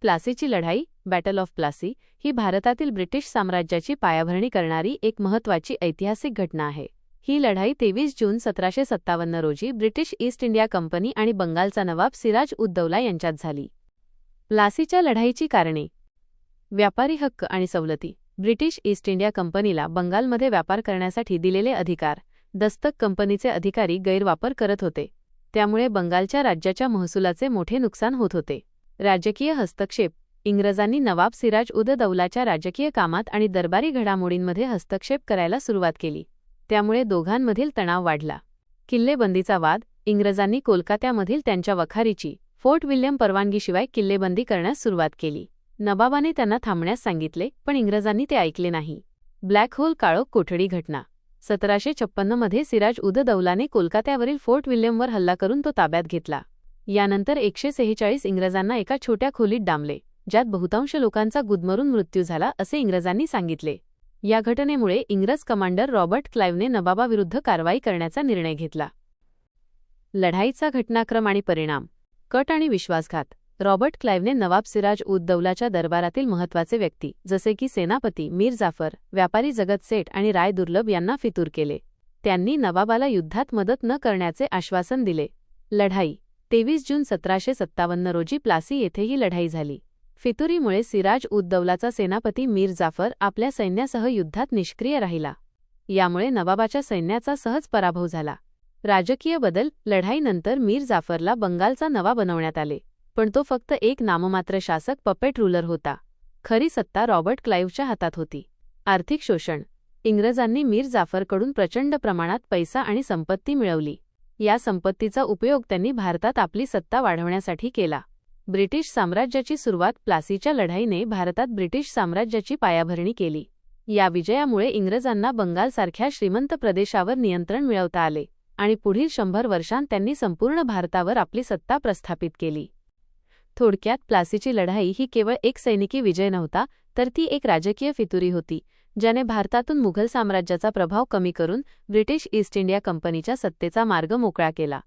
प्लासीची लढाई battle of Plassey ही भारतातील British साम्राज्याची पायाभरणी करणारी एक महत्त्वाची ऐतिहासिक घटना आहे. ही लढाई तेवीस जून सतराशे सत्तावन्न रोजी ब्रिटिश ईस्ट इंडिया कंपनी आणि बंगालचा नवाब सिराज उद दौला यांच्यात झाली. प्लासीच्या लढाईची कारणे. व्यापारी हक्क आणि सवलती. ब्रिटिश ईस्ट इंडिया कंपनीला बंगालमध्ये व्यापार करण्यासाठी दिलेले अधिकार. दस्तक कंपनीचे अधिकारी गैरवापर करत होते. त्यामुळे बंगालच्या राज्याच्या महसुलाचे मोठे नुकसान होत होते. राजकीय हस्तक्षेप. इंग्रजांनी नवाब सिराज उद दौलाच्या राजकीय कामात आणि दरबारी घडामोडींमध्ये हस्तक्षेप करायला सुरुवात केली. त्यामुळे दोघांमधील तणाव वाढला. किल्लेबंदीचा वाद. इंग्रजांनी कोलकात्यामधील त्यांच्या वखारीची फोर्ट विल्यम परवानगीशिवाय किल्लेबंदी करण्यास सुरुवात केली. नवाबाने त्यांना थांबण्यास सांगितले पण इंग्रजांनी ते ऐकले नाही. ब्लॅक होल काळोख कोठडी घटना. सतराशे छप्पन्नमध्ये सिराज उद दौलाने कोलकात्यावरील फोर्ट विल्यमवर हल्ला करून तो ताब्यात घेतला. यानंतर एकशे सेहेचाळीस इंग्रजांना एका छोट्या खोलीत डांबले ज्यात बहुतांश लोकांचा गुदमरून मृत्यू झाला असे इंग्रजांनी सांगितले. या घटनेमुळे इंग्रज कमांडर रॉबर्ट क्लाइव्हने नवाबाविरुद्ध कारवाई करण्याचा निर्णय घेतला. लढाईचा घटनाक्रम आणि परिणाम. कट आणि विश्वासघात. रॉबर्ट क्लाइव्हने नवाब सिराज उद दौलाच्या दरबारातील महत्त्वाचे व्यक्ती जसे की सेनापती मीर जाफर व्यापारी जगत सेठ आणि राय दुर्लभ यांना फितूर केले. त्यांनी नवाबाला युद्धात मदत न करण्याचे आश्वासन दिले. लढाई. तेवीस जून सतराशे सत्तावन्न रोजी प्लासी येथे ही लढाई झाली. फितुरीमुळे सिराज उद दौलाचा सेनापती मीर जाफर आपल्या सैन्यासह युद्धात निष्क्रिय राहिला. यामुळे नवाबाच्या सैन्याचा सहज पराभव झाला. राजकीय बदल लढाईनंतर मीर जाफरला बंगालचा नवा बनवण्यात आले. पण तो फक्त एक नाममात्र शासक पपेट रूलर होता. खरी सत्ता रॉबर्ट क्लाइव्हच्या हातात होती. आर्थिक शोषण. इंग्रजांनी मीर जाफरकडून प्रचंड प्रमाणात पैसा आणि संपत्ती मिळवली. या संपत्तीचा उपयोग त्यांनी भारतात आपली सत्ता वाढवण्यासाठी केला. ब्रिटिश साम्राज्याची सुरुवात प्लासीच्या लढाईने भारतात ब्रिटिश साम्राज्याची पायाभरणी केली. या विजयामुळे इंग्रजांना बंगालसारख्या श्रीमंत प्रदेशावर नियंत्रण मिळवता आले आणि पुढील शंभर वर्षांत त्यांनी संपूर्ण भारतावर आपली सत्ता प्रस्थापित केली. थोडक्यात प्लासीची लढाई ही केवळ एक सैनिकी विजय नव्हता तर ती एक राजकीय फितुरी होती ज्याने भारतातून मुघल साम्राज्याचा प्रभाव कमी करून ब्रिटिश ईस्ट इंडिया कंपनीच्या सत्तेचा मार्ग मोकळा केला.